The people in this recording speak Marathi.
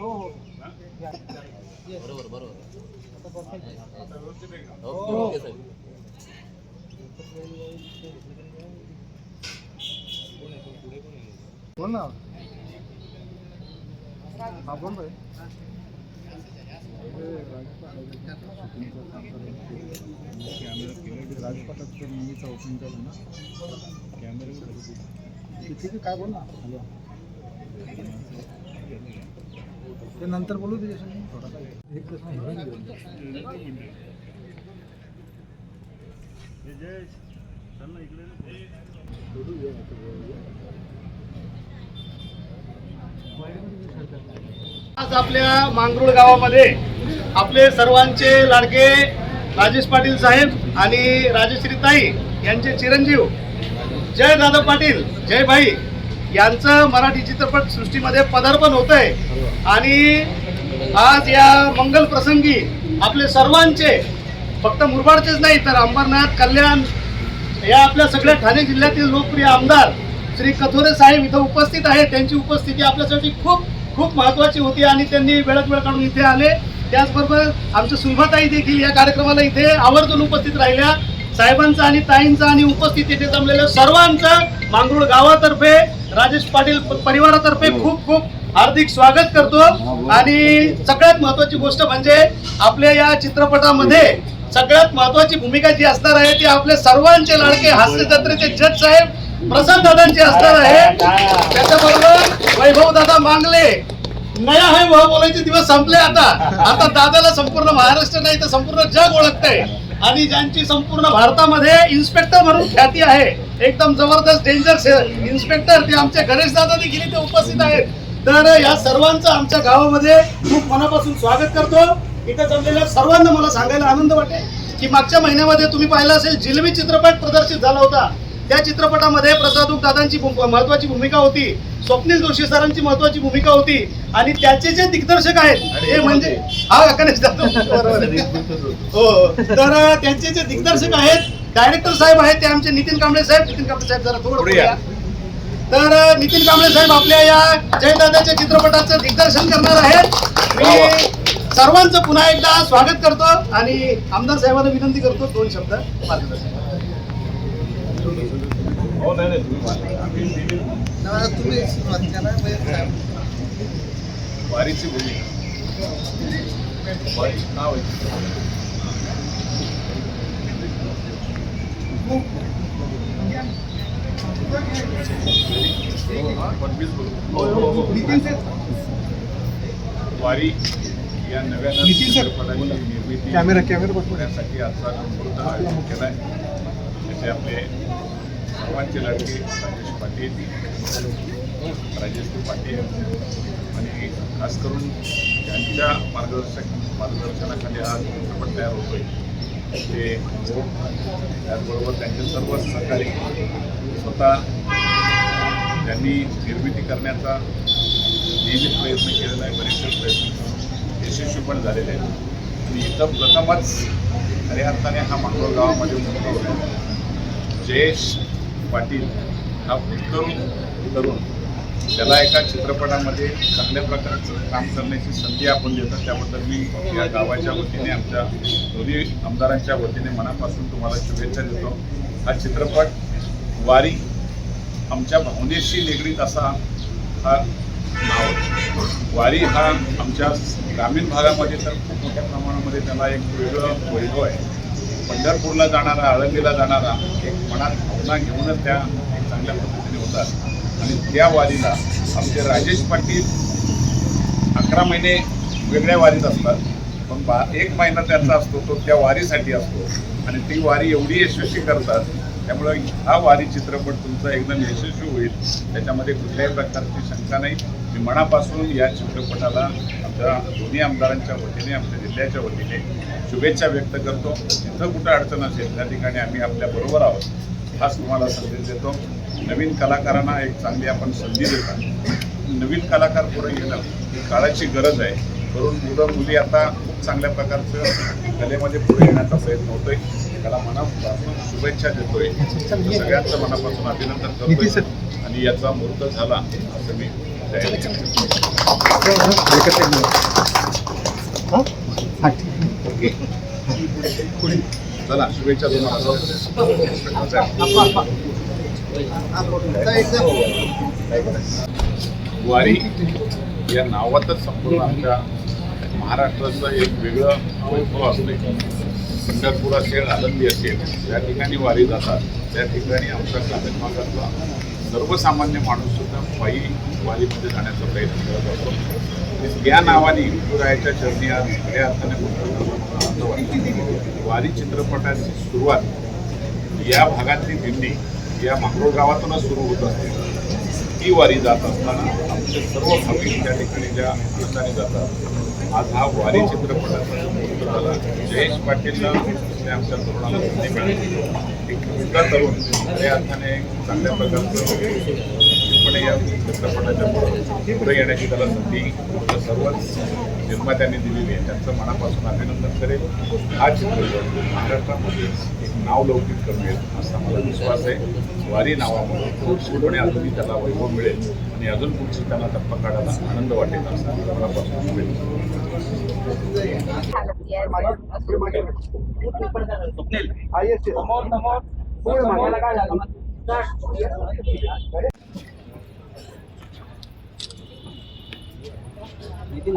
हो हो बरोबर बरोबर हो. ओके ओके साहेब बोल ना हा बोल रे राजपाटाचं मूवीचा ओपनिंग केलं ना कॅमेरा काय बोल ना हॅलो ते नंतर बोलू. त्याच्याशी थोडा एक प्रश्न आज आपल्या मांगरूळ गावामध्ये आपले सर्वांचे लाडके राजेश पाटील साहेब आणि राजश्री ताई यांचे चिरंजीव जय दादा पाटील जय भाई यांचं मराठी चित्रपट सृष्टीमध्ये पदार्पण होत आहे आणि आज या मंगल प्रसंगी आपले सर्वांचे फक्त मुरबाडचेच नाही तर अंबरनाथ कल्याण या आपल्या सगळ्या ठाणे जिल्ह्यातील लोकप्रिय आमदार श्री कथोरे साहेब इथं उपस्थित आहेत. त्यांची उपस्थिती आपल्यासाठी खूप खूप महत्वाची होती आणि त्यांनी वेळात वेळ काढून इथे आले. त्याचबरोबर आमच्या सुलभाताई देखील या कार्यक्रमाला इथे आवर्जून उपस्थित राहिल्या. साहेबांचं आणि ताईंचं आणि उपस्थित इथे जमलेल्या सर्वांचं मांगरूळ गावातर्फे राजेश पाटील परिवारातर्फे खूप खूप हार्दिक स्वागत करतो. आणि सगळ्यात महत्वाची गोष्ट म्हणजे आपल्या या चित्रपटामध्ये सगळ्यात महत्वाची भूमिका जी असणार आहे ती आपले सर्वांचे लाडके हास्य जत्रेचे जज साहेब प्रसाद दादांची असणार आहे. त्याच्याबरोबर वैभव दादा मांगले नया है वह बोलायचे दिवस संपले आता. आता दादाला संपूर्ण महाराष्ट्र नाही तर संपूर्ण जग ओळखतंय. आणि ज्यांची संपूर्ण भारतामध्ये इन्स्पेक्टर म्हणून ख्याती आहे एकदम जबरदस्त डेंजर इन्स्पेक्टर ते आमचे गणेश दादा देखील इथे उपस्थित आहेत. तर या सर्वांचं आमच्या गावामध्ये खूप मनापासून स्वागत करतो. इथं जमलेल्या सर्वांना मला सांगायला आनंद वाटेल की मागच्या महिन्यामध्ये तुम्ही पाहिला असेल जिलबी चित्रपट प्रदर्शित झाला होता. त्या चित्रपटामध्ये प्रसादूक दादांची महत्वाची भूमिका होती. स्वप्नील जोशी सरांची महत्वाची भूमिका होती. आणि त्याचे जे दिग्दर्शक आहेत ते म्हणजे हा गणेश. हो. तर त्यांचे जे दिग्दर्शक आहेत डायरेक्टर साहेब आहेत ते आमचे नितीन कांबळे साहेब. नितीन कांबळे साहेब जरा थोडं. तर नितीन कांबळे साहेब आपल्या या जयदादाच्या चित्रपटाचं दिग्दर्शन करणार आहेत. मी सर्वांचं पुन्हा एकदा स्वागत करतो आणि आमदार साहेबांना विनंती करतो दोन शब्द मार्गदर्शन. वारीची भूमिका वारी नाव आहे पंचवीस बोलू. वारी या नव्या नितीन सर. चित्रपटाची निर्मिती कॅमेरा कॅमेरा बघ होण्यासाठी आजचा संपूर्ण आयोजन केला आहे त्याचे आपले सर्वांचे लढके राजेश पाटील राजेश पाटील आणि खास करून त्यांच्या मार्गदर्शक मार्गदर्शनाखाली हा चित्रपट तयार होतो आहे ते हो, त्याचबरोबर त्यांचे सर्व सहकारी स्वतः त्यांनी निर्मिती करण्याचा नियमित प्रयत्न केलेला आहे बरेचसे प्रयत्न यशस्वी पण झालेले आहेत. आणि इथं प्रथमच खऱ्या अर्थाने हा मांगरोळ गावामध्ये मोठा होतो. जयेश पाटील हा तरुण तरुण. त्याला एका चित्रपटामध्ये चांगल्या प्रकारचं काम करण्याची संधी आपण देतो. त्याबद्दल मी या गावाच्या वतीने आमच्या दोन्ही आमदारांच्या वतीने मनापासून तुम्हाला शुभेच्छा देतो. हा चित्रपट वारी आमच्या भावनेशी निगडीत असा हा नाव. वारी हा आमच्या ग्रामीण भागामध्ये तर खूप मोठ्या प्रमाणामध्ये त्याला एक वेगळं वैभव आहे. पंढरपूरला जाणारा आळंदीला जाणारा एक मनात भावना घेऊनच त्या एक चांगल्या पद्धतीने होतात. आणि त्या वारीला आमचे राजेश पाटील अकरा महिने वेगळ्या वारीत असतात. पण बा एक महिना त्यांचा असतो तो त्या वारीसाठी असतो. आणि ती वारी एवढी यशस्वी करतात त्यामुळे हा वारी चित्रपट तुमचा एकदम यशस्वी होईल. त्याच्यामध्ये कुठल्याही प्रकारची शंका नाही. मी मनापासून या चित्रपटाला आमच्या दोन्ही आमदारांच्या वतीने आमच्या जिल्ह्याच्या वतीने शुभेच्छा व्यक्त करतो. जिथं कुठं अडचण असेल त्या ठिकाणी आम्ही आपल्या बरोबर आहोत हाच तुम्हाला संदेश देतो. नवीन कलाकारांना एक चांगली आपण संधी देतो. नवीन कलाकार पुढे येणं ही काळाची गरज आहे. करून मुलं मुली आता खूप चांगल्या प्रकारचं कलेमध्ये पुढे येण्याचा प्रयत्न होतोय. त्याला मनापासून शुभेच्छा देतोय. सगळ्यांचं मनापासून अभिनंदन करतोय. आणि याचा मुहूर्त झाला असं मी चला शुभेच्छा तुम्हाला. वारी या नावातच संपूर्ण आमच्या महाराष्ट्राचं एक वेगळं वैभव असते पंढरपूर असेल आनंदी असेल या ठिकाणी वारी जातात त्या ठिकाणी आमच्या ग्रामीण भागातला सर्वसामान्य माणूस सुद्धा पायी वारीमध्ये जाण्याचा प्रयत्न करत असतो. या नावाने विठुरायाच्या चरणी आज खऱ्या अर्थाने वारी चित्रपटाची सुरुवात या भागातली दिंडी या माकडोळ गावातूनच सुरू होत असते. ती वारी जात असताना आमचे सर्व भाविक त्या ठिकाणी ज्या आनंदाने जातात आज हा वारी चित्रपटाचा जो म्हणजे जयेश पाटीलला आमच्या तरुणाला संधी मिळाली. एक मुद्दा तरुण खऱ्या अर्थाने चांगल्या प्रकारचं निश्चितपणे या चित्रपटाच्या पुढे येण्याची त्याला संधी सर्वच निर्मात्यांनी दिलेली आहे. त्यांचं मनापासून अभिनंदन करेल. हा चित्रपट महाराष्ट्रामध्ये एक नाव लौकिक करेल असा मला विश्वास आहे. वारी नावामुळे निश्चितपणे अजूनही त्याला वैभव मिळेल आणि अजून पुढची त्यांना टप्पा काढायला आनंद वाटेल असा मनापासून शुभेच्छा. नितीन